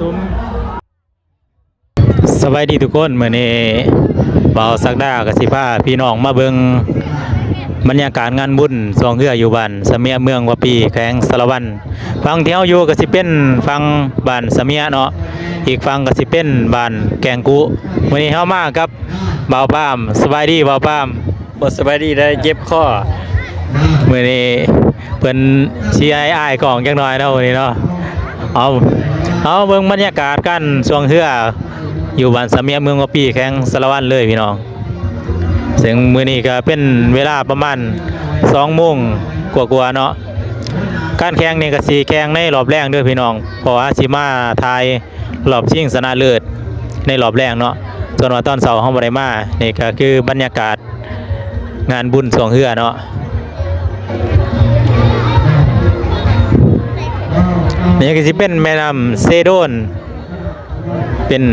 ซูมสบายดีทุกคนเมื่อนี้เบาสักดากับสิพาพี่น้องมาเบิงบรรยากาศงานบุญสองเฮืออยู่บ้านสะเมียเมืองวะปีแข้งสารวันฟังที่เฮาอยู่ก็สิเป็นฟังบ้านสะเมียเนาะอีกฟังก็สิเป็นบ้านแกงกุมื้อนี้เฮามากับบ่าวปามสบายดีบ่าวปามบสบายดีได้เจ็บข้อมื้อนี้เพิ่นสิให้อ้ายกล่องจักหน่อยเนาะมื้อนี้เนาะเอา เอาเบิ่งบรรยากาศกันช่วงเฮืออยู่บ้านสะเมีเมืองวะปีแข้งสารวันเลยพี่น้องซึ่งมือนี้ก็เป็นเวลาประมาณ2โมงกว่าๆเนาะการแข่งนี่ก็สิแข่งในรอบแรกเด้อพี่น้องเพราะว่าสิมาไทยรอบชิงชนะเลิศในรอบแรกเนาะส่วนว่าตอนเสาร์เฮาบ่ได้มานี่ก็คือบรรยากาศงานบุญสวงเฮือเนาะ นี่ก็สิเป็นแม่น้ำเซโดน เป็น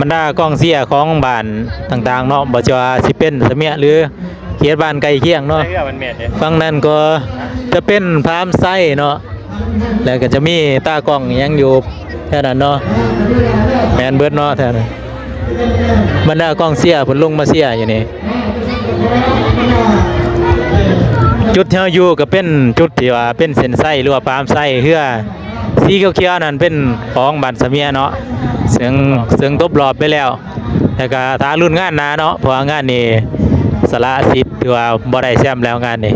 บรรดากองเสียของบ้านต่างๆเนาะบ่จะว่าสิเป็นสะเมียหรือเขตบ้านใกล้เคียงเนาะใช่ก็มันเม็ดเนี่ยฝั่งนั้นก็จะเป็นพรามไส้เนาะแล้วก็จะมีตากล้องยังอยู่แค่นั้นเนาะแมนเบิร์ดเนาะแถวนั้นบรรดากล้องเสียเพิ่นลงมาเสียอยู่นี่จุดที่เราอยู่ก็เป็นจุดที่ว่าเป็นเส้นไส้หรือว่าปามไส้เพื่อ สีเขียวๆนั่นเป็นของบัตรสะเมียเนาะเสียงเสียงตบรอบไปแล้วแต่ก็ทารุ่นงานนาเนาะเพราะงานนี้สละสิทธิ์ถือว่าบ่ได้แชมป์แล้วงานนี้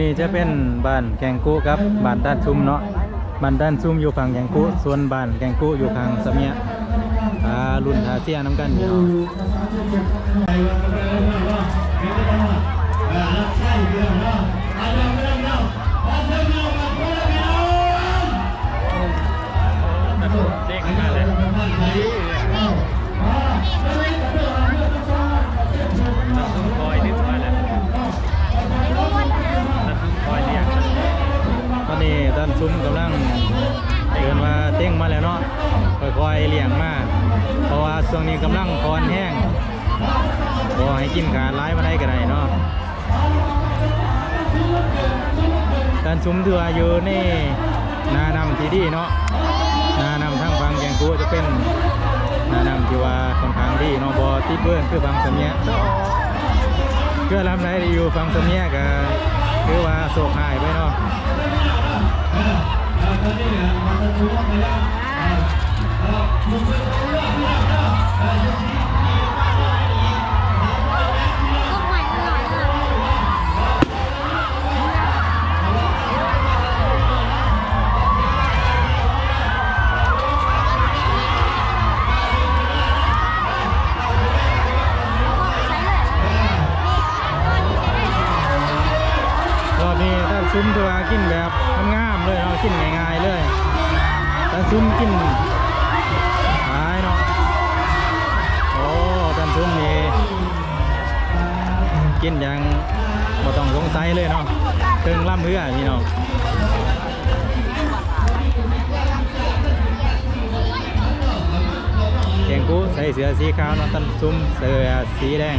นี้จะเป็นบ้านแกงกุครับบ้านด้านซุมเนาะบ้านด้านซุมอยู่ฝั่งแกงกุส่วนบ้านแกงกุอยู่ฝั่งสะเมียอารุ่นอาเซียน้ำกันพี่น้องำลังเดินมาเต้งมาแล้วเนาะค่อยๆเลี้ยงมาเพราะว่าช่วงนี้กำลังคอนแห้งบ่ให้กินขาดร้ายมาได้ก็ได้เนาะการซุมเถือว่าอยู่ในนานำที่ดีเนาะนานำทั้งฟังแกงกูจะเป็นนานำที่ว่าค่อนข้างดีเนาะบ่ติดเบิ้นคือฟังสำเนียเพื่อลำไรอยู่ฟังสำเนียงก็คือว่าโศกหายไปเนาะ ซุ้มตัวกินแบบงาม เลยเนาะกินง่ายๆเลยตันซุ้มกินหายเนาะโอ้ตันซุ้มนี่กินอย่างบ่ต้องสงสัยเลยเนาะเครื่องล่ำเรือพี่น้องเกียงกูใส่เสื้อสีขาวเนาะตันซุ้มเสื้อสีแดง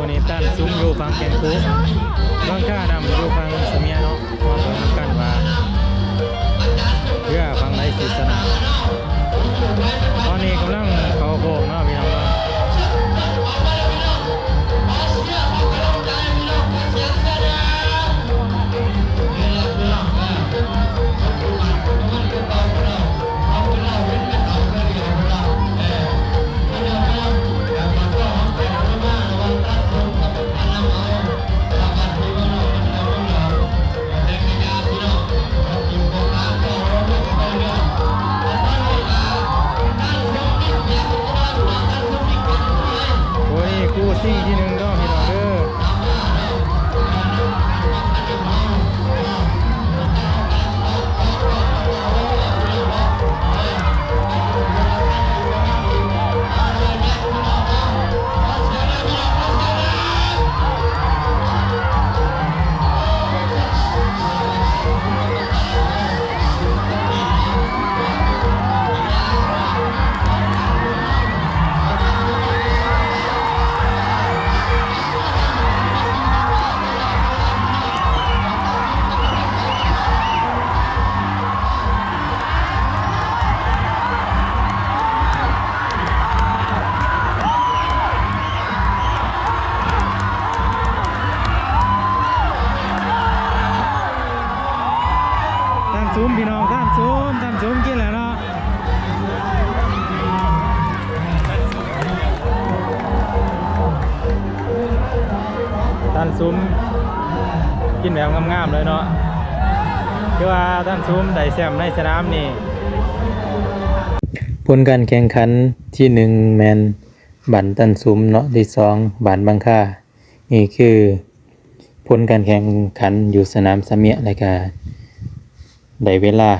วนี้ตั้นซุ้มอยู่ฟังเกียงกูฟังข้าดำอยู่ฟังเสมียเนาะมาเบิ่งกันว่าเพื่อฟังไรศิสนา นี้คู่ซิ่งที่ห ซุ้มกินแบบงามๆเลยเนาะคือว่าตั้งซุ้มได้แซมในสนามนี่ผลการแข่งขันที่หนึ่งแมนบันตันซุ้มเนาะที่สองบันบังค่านี่คือผลการแข่งขันอยู่สนามสเมียรายการได้เวลา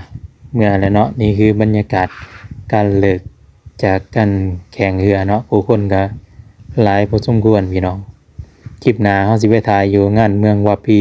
เมื่อแล้วเนาะนี่คือบรรยากาศการเลิกจากการแข่งเรือเนาะผู้คนก็หลายพอสมควรพี่น้อง คลิปหน้าเฮาสิไปถ่ายอยู่งานเมืองวาปี